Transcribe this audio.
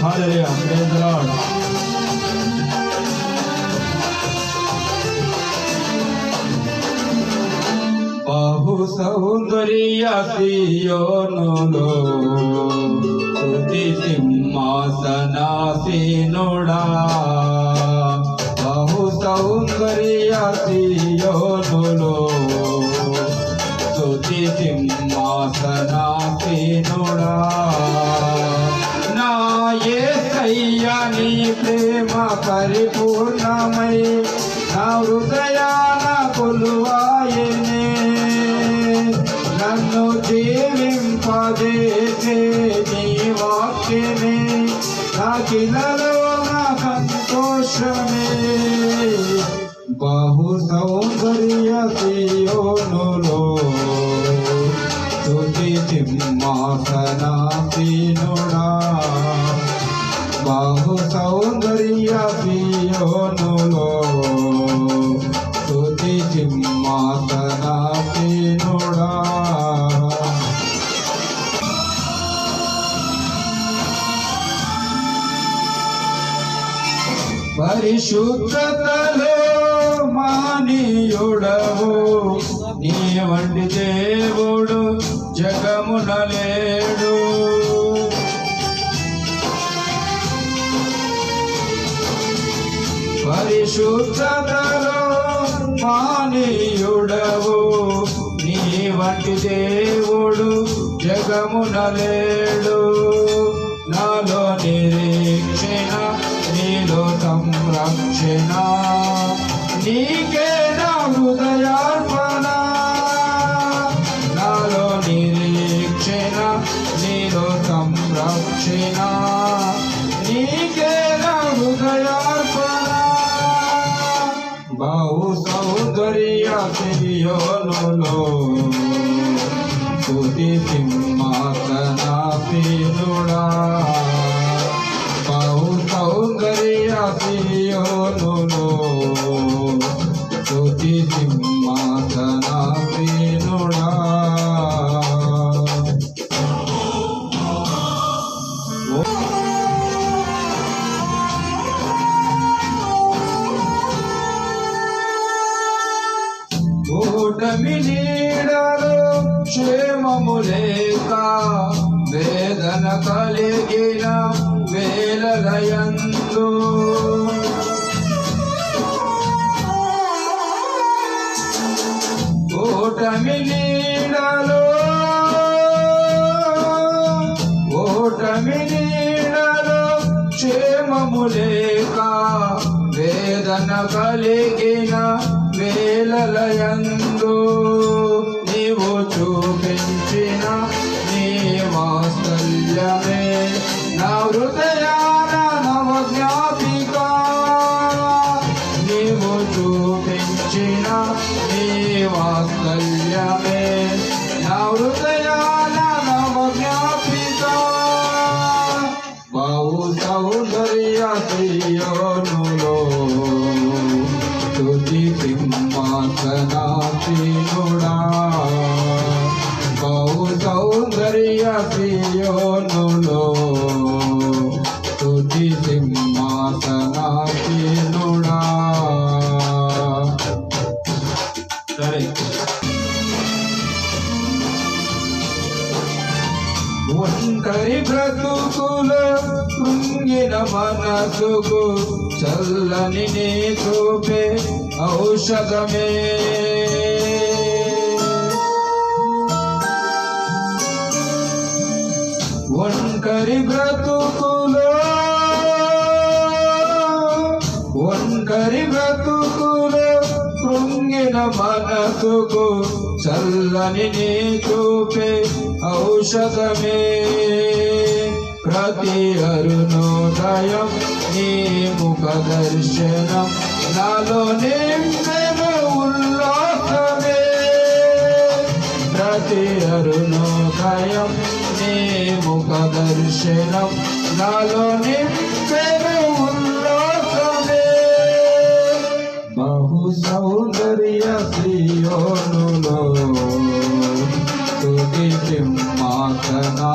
Hallelujah. Praise the Lord. బహు సౌందర్య సియోనులో స్తుతి సింహాసనాసీనుడా బహు పరిపూర్ణమై నా హృదయాన కొలువాయనే. నన్ను జీవింపజేసే నీ వాక్యమే నాకిలలో నా సంతోషమే. బహు సౌందర్య సియోనులో స్తుతి సింహాసనాసీనుడా. బాహు సౌందర్య సియోనులో స్తుతి సింహాసనాసీనుడా పరిశుద్ధతలో మానీయుడవు. నీ వంటి దేవుడు జగమునలే. పరిశుద్ధతలో మానీయుడవు నీ వంటి దేవుడు జగమున లేడు నాలో నిరీక్షణ నీలో సంరక్షణ. నీకే నా హృదయార్పణ. నాలో నిరీక్షణ నీలో సంరక్షణ. నీకే నా హృదయార్పణ బహు సౌందర్య సియోనులో స్తుతి సింహాసనాసీనుడా బహు సౌందర్య సియోనులో స్తుతి సింహాసనాసీనుడా ఓటమి నీడలో క్షేమము లేక వేదన కలిగిన వేలలయందు ఓటమి నీడలో ఓటమి నీడలో క్షేమము లేక వేదన కలిగిన వేలలయందు చూపించిన నీ వాత్సల్యమే. నా హృదయాన నవ జ్ఞాపిక. నీవు చూపించిన నీ వాత్సల్యమే. నా హృదయాన నవ జ్ఞాపిక. బహు సౌందర్య సియోనులో స్తుతి సింహాసనాసీనుడా బహు సౌందర్య సియోనులో తుది సింహాసనాసీనుడా సరే. ఒంటరి బ్రతుకులో కృంగిన మనసుకు చల్లని నీ చూపే ఔషధమే. ఒంటరి బ్రతుకులో ఒంటరి బ్రతుకులో కృంగిన మనసుకు చల్లని నీ చూపే ఔషధమే. ప్రతి అరుణోదయం నీ ముఖ దర్శనం నాలో నింపెను ఉల్లాసమే. ప్రతి అరుణోదయం నీ ముఖ దర్శనం నాలో నింపెను ఉల్లాసమే బహు సౌందర్య శ్రీయోనులో తుది సింహాసనాసీనుడా